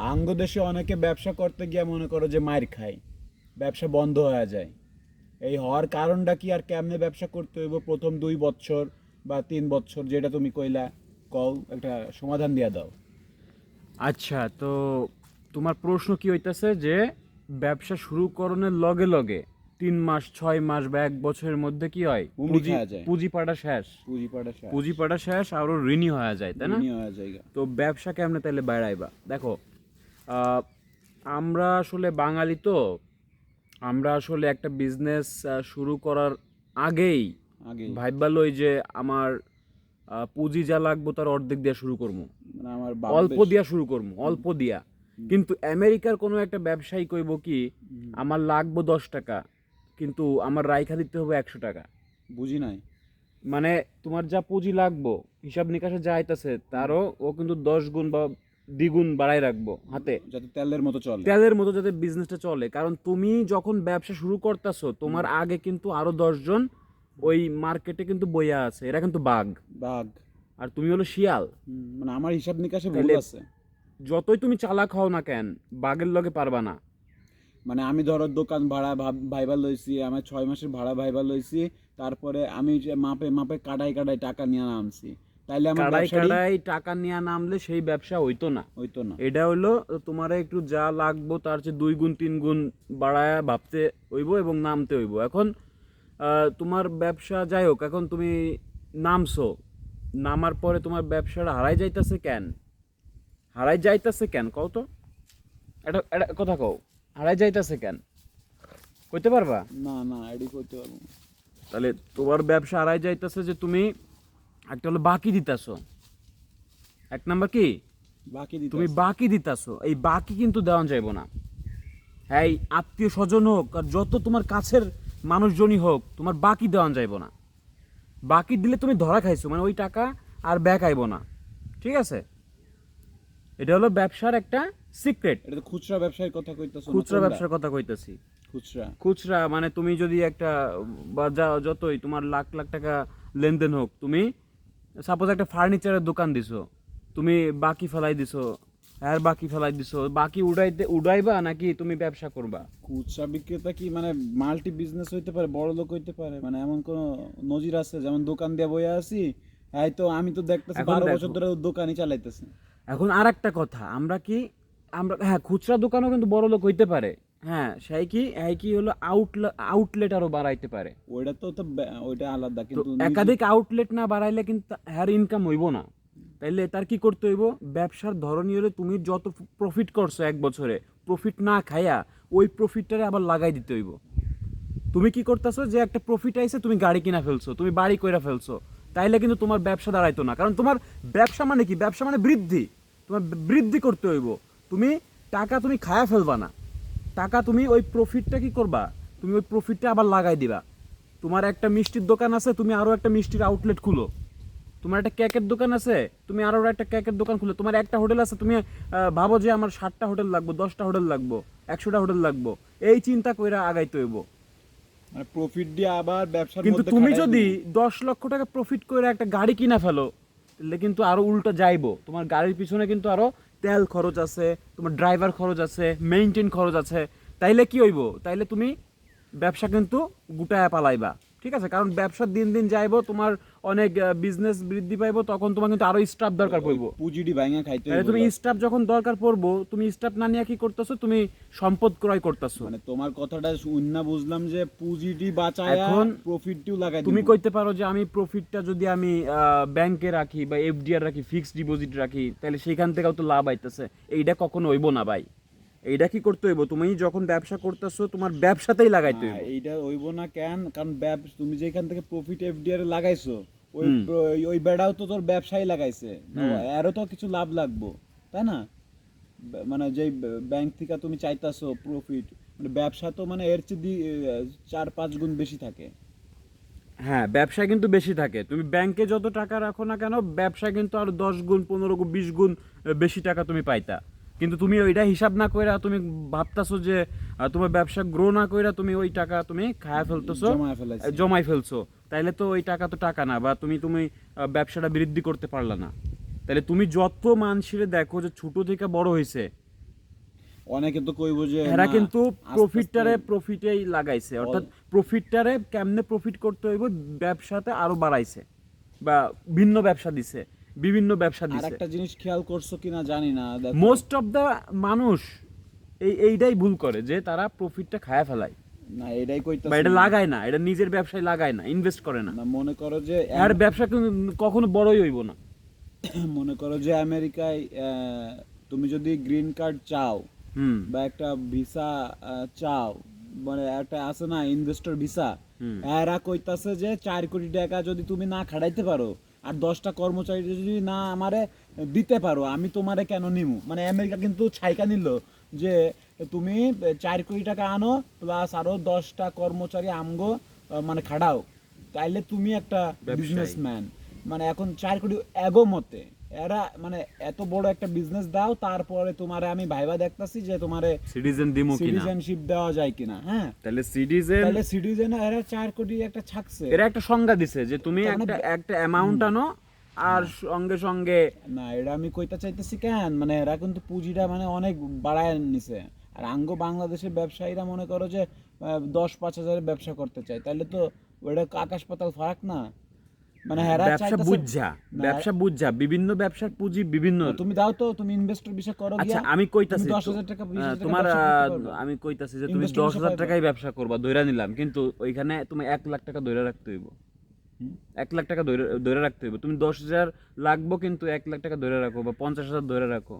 আঙ্গ দেশে অনেকে ব্যবসা করতে গিয়ে মনে করো যে মার খায় ব্যবসা বন্ধ হয়ে যায়। এই হওয়ার কারণটা কি আর কেমনে ব্যবসা করতে হইব? প্রথম দুই বছর বা তিন বছর যেটা তুমি কইলা কও একটা সমাধান দিয়া দাও। আচ্ছা তো তোমার প্রশ্ন কি হইতাছে যে ব্যবসা শুরু করণের লগে লগে তিন মাস ছয় মাস বা এক বছরের মধ্যে কি হয়? পুঁজি। পুঁজি পাটা শেষ। পুঁজি পাটা পুঁজি পাটা শেষ আরও ঋণী হয়ে যায় তাই না? তো ব্যবসা কেমনে তাহলে বাড়াইবা? দেখো আমরা আসলে বাঙালি তো আমরা আসলে একটা বিজনেস শুরু করার আগেই আগে ভাইবা লই যে আমার পুঁজি যা লাগবো তার অর্ধেক দিয়া শুরু করব। মানে আমার অল্প দিয়া শুরু করব অল্প দিয়া। কিন্তু আমেরিকার কোনো একটা ব্যবসায়ী কইব কি আমার লাগবো দশ টাকা কিন্তু আমার রাইখা দিতে হবে একশো টাকা। বুঝি নাই। মানে তোমার যা পুঁজি লাগবো হিসাব নিকাশে যা আইতাছে তারও ও কিন্তু দশ গুণ বা দ্বিগুণ বাড়াই রাখব হাতে। যাতে তেলের মতো চলে। তেলের মতো যাতে বিজনেসটা চলে। কারণ তুমি যখন ব্যবসা শুরু করতেছো তোমার আগে কিন্তু আরও দশজন ওই মার্কেটে কিন্তু বইয়া আছে। এরা কিন্তু বাঘ। বাঘ। আর তুমি হলো শিয়াল। মানে আমার হিসাব নিকাশে ভুল আছে। যতই তুমি চালাক হও না কেন বাঘের লগে পারবা না। মানে আমি ধরো দোকান ভাড়া ভাব- ভাইবা লইছি আমার ছয় মাসের ভাড়া ভাইবা লইছি তারপরে আমি যে মাপে মাপে কাটাই কাটাই টাকা নিয়ে নামছি তাইলে আমার কাড়াই কাড়াই টাকা নিয়ে নামলে সেই ব্যবসা হইতো না। হইতো না। এটা হইল তোমার একটু যা লাগবো তার চেয়ে দুই গুণ তিন গুণ বাড়ায় ভাবতে হইব এবং নামতে হইব। এখন তোমার ব্যবসা যাই হোক এখন তুমি নামছো নামার পরে তোমার ব্যবসাটা হারাই যাইতাছে কেন? হারাই যাইতাছে কেন? কও তো। এটা এটা কথা কও। হারাই যাইতাছে কেন? কইতে পারবা? না না এডি করতে পারব না। তাহলে তোমার ব্যবসা হারাই যাইতাছে যে তুমি একটা হলো বাকি দিতাছো। এক নাম্বার কি? বাকি দিতে তুমি বাকি দিতাছো। এই বাকি কিন্তু দেওয়া যাইব না। হ্যাঁ এই আত্মীয় স্বজন হোক আর যত তোমার কাছের মানুষজনই হোক তোমার বাকি দেওয়া যাইব না। বাকি দিলে তুমি ধরা খাইছো মানে ওই টাকা আর ব্যাক আইব না। ঠিক আছে? এটা হলো ব্যবসার একটা সিক্রেট এটা খুচরা ব্যবসায়ের কথা কইতাছো খুচরা ব্যবসার কথা কইতাছি। খুচরা। খুচরা মানে তুমি যদি একটা বা যতই তোমার লাখ লাখ টাকা লেনদেন হোক তুমি সাপোজ একটা ফার্নিচারের দোকান দিছো তুমি বাকি ফেলাই দিছো আর বাকি ফেলাই দিছো বাকি উড়াইতে উড়াইবা নাকি তুমি ব্যবসা করবা? খুচরা বিক্রেতা কি মানে মাল্টি বিজনেস হইতে পারে বড় লোক হইতে পারে? মানে এমন কোন নজির আছে যেমন দোকান দিয়ে বইয়া আছি এই তো আমি তো দেখতেছি বারো। বছর ধরে দোকানই চালাইতেছে। এখন আর একটা কথা আমরা কি আমরা হ্যাঁ খুচরা দোকানও কিন্তু বড় লোক হইতে পারে হ্যাঁ সেই কি এই কি হলো আউটলেট আউটলেট আরও বাড়াইতে পারে। ওইটা তো ওইটা আলাদা কিন্তু একাধিক আউটলেট না বাড়াইলে কিন্তু হ্যার ইনকাম হইব না। তাইলে তার কি করতে হইব? ব্যবসার ধরনই হলে তুমি যত প্রফিট করছ এক বছরে প্রফিট না খাইয়া ওই প্রফিটটারে আবার লাগাই দিতে হইব। তুমি কি করতেছো? যে একটা প্রফিট আইছে তুমি গাড়ি কিনা ফেলছো তুমি বাড়ি কইরা ফেলছো। তাইলে কিন্তু তোমার ব্যবসা দাঁড়াইতো না। কারণ তোমার ব্যবসা মানে কি? ব্যবসা মানে বৃদ্ধি। তোমার বৃদ্ধি করতে হইব। তুমি টাকা তুমি খায়া ফেলবা না। টাকা তুমি ওই প্রফিটটা কি করবা? তুমি ওই প্রফিটটা আবার লাগাই দিবা। তোমার একটা মিষ্টির দোকান আছে তুমি আরও একটা মিষ্টির আউটলেট খুলো। তোমার একটা কেকের দোকান আছে তুমি আরও একটা কেকের দোকান খুলো। তোমার একটা হোটেল আছে তুমি ভাবো যে আমার ষাটটা হোটেল লাগবো দশটা হোটেল লাগবো একশোটা হোটেল লাগবো। এই চিন্তা কইরা আগাইতে হইব। মানে প্রফিট দিয়ে আবার ব্যবসা কিন্তু তুমি যদি দশ লক্ষ টাকা প্রফিট করে একটা গাড়ি কিনা ফেলো তাহলে কিন্তু আরও উল্টো যাইবো। তোমার গাড়ির পিছনে কিন্তু আরও তেল খরচ আছে, তোমার ড্রাইভার খরচ আছে মেইনটেইন খরচ আছে, তাইলে কি হইব? তাইলে তুমি ব্যবসা কিন্তু গুটায় পালাইবা, ঠিক আছে? কারণ ব্যবসা দিন দিন যাইব, তোমার অনেক বিজনেস বৃদ্ধি পাইবো তখন তোমার কিন্তু আরও স্টাফ দরকার পড়ব। পুঁজিডি ভাঙা খাইতে তুমি স্টাফ যখন দরকার পড়ব তুমি স্টাফ না নিয়ে কি করতেছো? তুমি সম্পদ ক্রয় করতেছো। মানে তোমার কথাটা শুন না বুঝলাম যে পুঁজিটি বাঁচায়া এখন প্রফিটটিও লাগাই তুমি কইতে পারো যে আমি প্রফিটটা যদি আমি ব্যাংকে রাখি বা এফডিআর রাখি ফিক্সড ডিপোজিট রাখি তাহলে সেখান থেকেও তো লাভ আইতেছে। এইটা কখনো হইব না ভাই। এইটা কি করতে হইব? তুমি যখন ব্যবসা করতেছো তোমার ব্যবসাতেই লাগাইতে হইব। এইটা হইব না কেন? কারণ ব্যব- তুমি যেখান থেকে প্রফিট এফডিআর লাগাইছো ওই ওই- বেড়াও তো তোর ব্যবসায়ী লাগাইছে। এরও তো কিছু লাভ লাগবো তাই না? মানে যে ব্যাংক থেকে তুমি চাইতাছো প্রফিট মানে ব্যবসা তো মানে এর চেয়ে চার পাঁচ গুণ বেশি থাকে। হ্যাঁ ব্যবসা কিন্তু বেশি থাকে। তুমি ব্যাংকে যত টাকা রাখো না কেন ব্যবসা কিন্তু আরও দশ গুণ পনেরো গুণ বিশ গুণ বেশি টাকা তুমি পাইতা। কিন্তু তুমি ওইটা হিসাব না কইরা তুমি ভাবতাছো যে তোমার ব্যবসা গ্রো না কইরা তুমি ওই টাকা তুমি খায়া ফেলতেছো জমাই ফেলছো। তাইলে তো ওই টাকা তো টাকা না বা তুমি তুমি ব্যবসাটা বৃদ্ধি করতে পারলা না। তাহলে তুমি যত মানুষের দেখো যে ছোট থেকে বড় হয়েছে অনেকে তো কইব যে এরা কিন্তু প্রফিটটারে প্রফিটেই লাগাইছে। অর্থাৎ প্রফিটটারে কেমনে প্রফিট করতে হইব? ব্যবসাতে আরও বাড়াইছে বা ভিন্ন ব্যবসা দিছে বিভিন্ন ব্যবসা আর দিছে। একটা জিনিস খেয়াল করছ কিনা জানি না মোস্ট অফ দা মানুষ এই এইটাই ভুল করে যে তারা প্রফিটটা খায়া ফেলায়। না এটাই কইতাছি। বা এটা লাগায় না এটা নিজের ব্যবসায় লাগায় না ইনভেস্ট করে না। না মনে করো যে আর ব্যবসা কিন্তু কখনো বড়ই হইব না। মনে করো যে আমেরিকায় তুমি যদি গ্রিন কার্ড চাও বা একটা ভিসা চাও মানে একটা আছে না ইনভেস্টর ভিসা। এরা কইতাছে যে চার কোটি টাকা যদি তুমি না খাড়াইতে পারো আর দশটা কর্মচারী যদি না আমারে দিতে পারো আমি তোমারে কেন নিমু? মানে আমেরিকা কিন্তু ছাইকা নিল যে তুমি চার কোটি টাকা আনো প্লাস আরও দশটা কর্মচারী আমগো মানে খাড়াও তাইলে তুমি একটা। বিজনেসম্যান মানে এখন চার কোটি এগো মতে। এরা মানে এত বড় একটা বিজনেস দাও তারপরে তোমারে আমি ভাইবা দেখতাছি যে তোমারে সিটিজেন দিমু কিনা। সিটিজেনশিপ দেওয়া যায় কিনা হ্যাঁ? তাহলে সিটিজেন তাহলে সিটিজেন এরা চার কোটি একটা ছাকছে। এরা একটা সংজ্ঞা দিছে যে তুমি মানে একটা একটা অ্যামাউন্ট আনো আর সঙ্গে সঙ্গে না এটা আমি কইতে চাইতেছি কেন? মানে এরা কিন্তু পুঁজিটা মানে অনেক বাড়ায় নিছে। আর আঙ্গ বাংলাদেশের ব্যবসায়ীরা মনে করো যে দশ পাঁচ হাজারের ব্যবসা করতে চায়। তাহলে তো ওটা আকাশ পাতাল ফারাক না। মানে ব্যবসা বুঝা ব্যবসা বুঝা। বিভিন্ন ব্যবসার পুঁজি বিভিন্ন তুমি দাও তো তুমি ইনভেস্টর বিষয় করো আচ্ছা আমি কইতাছি তুমি দশ তো- হাজার টাকা তোমার। আমি কইতাছি যে তুমি Investor দশ হাজার পাইবা। টাকাই ব্যবসা করবা ধরে নিলাম। কিন্তু ওইখানে তুমি এক লাখ টাকা ধরে রাখতে হইব। এক লাখ টাকা ধরে ধরে রাখতে হইব। তুমি দশ হাজার লাগবো কিন্তু এক লাখ টাকা ধরে রাখো বা পঞ্চাশ হাজার ধরে রাখো।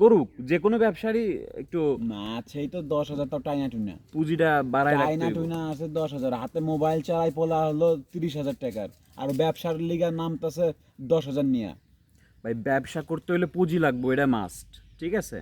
করুক যে কোনো ব্যবসারই একটু না সেই তো দশ হাজার তো টাইনা টুনা পুঁজিটা বাড়ায় টাইনা টুনা আছে দশ হাজার। হাতে মোবাইল চালাই পোলা হলো তিরিশ হাজার টাকার। আর ব্যবসার লিগার নামতেছে দশ হাজার নিয়ে। ভাই ব্যবসা করতে হলে পুঁজি লাগবে এটা মাস্ট ঠিক আছে?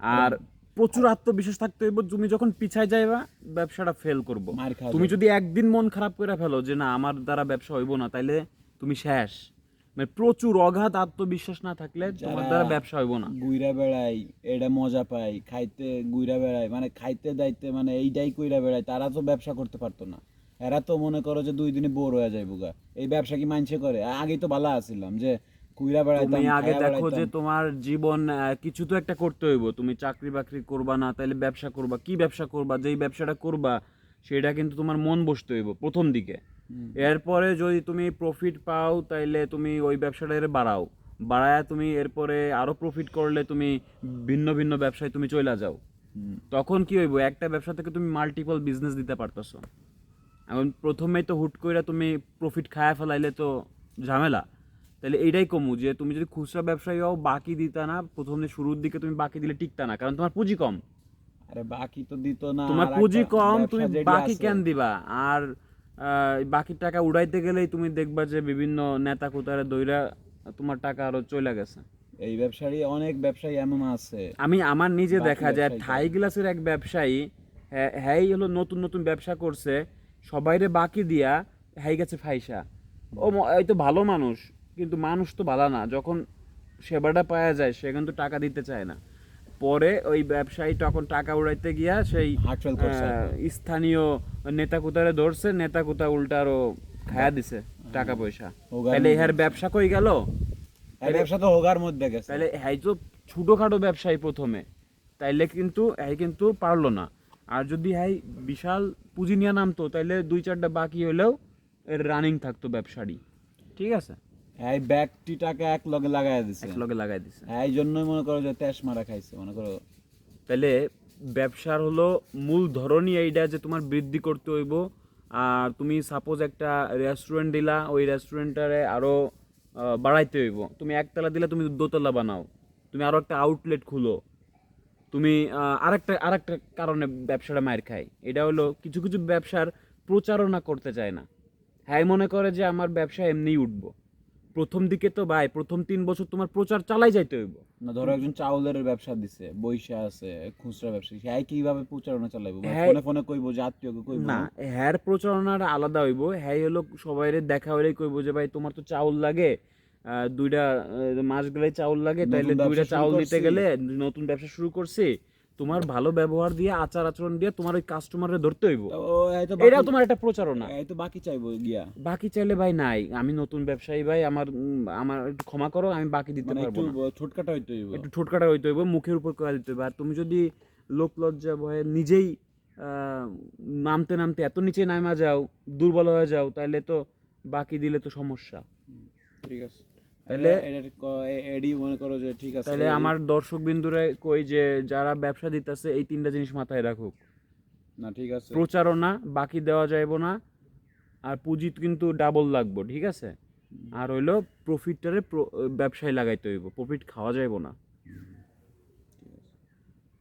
আর প্রচুর আত্মবিশ্বাস থাকতে হইব তুমি যখন পিছায় যাইবা ব্যবসাটা ফেল করব। তুমি যদি একদিন মন খারাপ করে ফেলো যে না আমার দ্বারা ব্যবসা হইব না তাইলে তুমি শেষ। মানে প্রচুর অগাধ আত্মবিশ্বাস না থাকলে তোমার দ্বারা ব্যবসা হইব না। গুইরা বেড়াই এটা মজা পাই খাইতে গুইরা বেড়াই মানে খাইতে দাইতে মানে এইটাই কইরা বেড়াই তারা তো ব্যবসা করতে পারতো না। এরা তো মনে করো যে দুই দিনে বোর হয়ে যায় বুগা এই ব্যবসা কি মানছে করে? আগেই তো ভালো আছিলাম যে কুইরা বেড়াইতাম তুমি আগে দেখো যে। তোমার জীবন কিছু তো একটা করতে হইব। তুমি চাকরি বাকরি করবা না তাইলে ব্যবসা করবা। কি ব্যবসা করবা? যেই ব্যবসাটা করবা সেটা কিন্তু তোমার মন বসতে হইব প্রথম দিকে। এরপরে যদি তুমি প্রফিট পাও তাইলে তুমি ওই ব্যবসাটা এর বাড়াও। বাড়ায় তুমি এরপরে আরও প্রফিট করলে তুমি ভিন্ন ভিন্ন ব্যবসায় তুমি চলে যাও। তখন কি হইব? একটা ব্যবসা থেকে তুমি মাল্টিপল বিজনেস দিতে পারতেছো। এখন প্রথমেই তো হুট কইরা তুমি প্রফিট খায়া ফেলাইলে তো ঝামেলা। তাহলে এইটাই কমু যে তুমি যদি খুচরা ব্যবসায়ী হও বাকি দিতা না প্রথম শুরুর দিকে তুমি বাকি দিলে টিকতা না কারণ তোমার পুঁজি কম। আরে বাকি তো দিত না তোমার পুঁজি কম তুমি বাকি কেন দিবা? আর বাকি টাকা উড়াইতে গেলেই তুমি দেখবা যে বিভিন্ন নেতা কুতারে দইরা তোমার টাকা আরও চলে গেছে। এই ব্যবসারই অনেক ব্যবসায়ী এমন আছে। আমি আমার নিজে দেখা যায় থাই গ্লাসের এক ব্যবসায়ী হ্যাঁ- হলো নতুন নতুন ব্যবসা করছে সবাইরে বাকি দিয়া হ্যাই গেছে ফাইসা। ও এই তো ভালো মানুষ। কিন্তু মানুষ তো ভালো না। যখন সেবাটা পাওয়া যায় সে কিন্তু টাকা দিতে চায় না। পরে ওই ব্যবসায়ী তখন টাকা উড়াইতে গিয়া সেই স্থানীয় নেতা কুতারে ধরছে নেতা কুতা উল্টা আরও খায়া দিছে টাকা পয়সা। তাহলে। ইহার ব্যবসা কই গেল? এই ব্যবসা তো হোগার মধ্যে গেছে। তাহলে হ্যাঁ তো ছোটোখাটো ব্যবসায়ী প্রথমে। তাইলে কিন্তু হ্যাঁ কিন্তু পারল না। আর যদি হ্যাঁ বিশাল পুঁজি নিয়ে নামতো তাইলে দুই চারটা বাকি হলেও এর রানিং থাকতো ব্যবসারই। ঠিক আছে? এই ব্যাগটি টাকা এক লগে লাগাই দিছে। এক লগে লাগাই দিছে। এই জন্যই মনে করো যে তেস মারা খাইছে মনে করো। তাহলে ব্যবসার হলো মূল ধরনই এইটা যে তোমার বৃদ্ধি করতে হইব। আর তুমি সাপোজ একটা রেস্টুরেন্ট দিলা ওই রেস্টুরেন্টারে আরও আহ, বাড়াইতে হইব। তুমি একতলা দিলে তুমি দোতলা বানাও। তুমি আরও একটা আউটলেট খুলো। তুমি আরেকটা আরেকটা কারণে ব্যবসাটা মায়ের খায়। এটা হলো কিছু কিছু ব্যবসার প্রচারণা করতে চায় না। হ্যাঁ মনে করে যে আমার ব্যবসা এমনিই উঠবো। প্রথম দিকে তো ভাই প্রথম তিন বছর তোমার প্রচার চালাই যাইতে হইব। না ধরো একজন চাউলের ব্যবসা দিছে বৈশা আছে খুচরা ব্যবসা হ্যাঁ কীভাবে প্রচারণা চালাইবো? মানে হ্যাঁ। ফোনে ফোনে কইবো যে আত্মীয়কে কইবো না হ্যার প্রচারণাটা আলাদা হইব। হ্যাঁ হলো সবাইরে দেখা হইলেই কইব যে ভাই তোমার তো চাউল লাগে। আহ, দুইটা মাস গেলে চাউল লাগে তাইলে দুইটা চাউল নিতে গেলে নতুন ব্যবসা শুরু করছি। তোমার ভালো ব্যবহার দিয়ে আচার আচরণ দিয়ে তোমার ওই কাস্টমারে ধরতে হইব। বাকি- তোমার একটা প্রচারণা। এই তো বাকি চাইব গিয়া। বাকি চাইলে ভাই নাই। আমি নতুন ব্যবসায়ী ভাই আমার আমার একটু ক্ষমা করো আমি বাকি দিতে মানে পারব একটু না। ছোটকাটা হইতে হইব। একটু ঠোঁটকাটা হইতে হইব মুখের উপর করা দিতে হইব। আর তুমি যদি লোক লজ্জা ভয়ে নিজেই নামতে নামতে এত নিচে নামা যাও দুর্বল হয়ে যাও তাহলে তো বাকি দিলে তো সমস্যা। ঠিক আছে। তাহলে- এটা- এটা ক- এ- এডি মনে করো যে ঠিক আছে। তাহলে আমার দর্শক বিন্দুরে কই যে যারা ব্যবসা দিতেছে এই তিনটা জিনিস মাথায় রাখুক। না ঠিক আছে। প্রচারণা বাকি দেওয়া যাইব না। আর পুঁজি কিন্তু ডাবল লাগবো ঠিক আছে? আর হইল প্রফিটটারে ব্যবসায় লাগাইতে হইব প্রফিট খাওয়া যাইব না।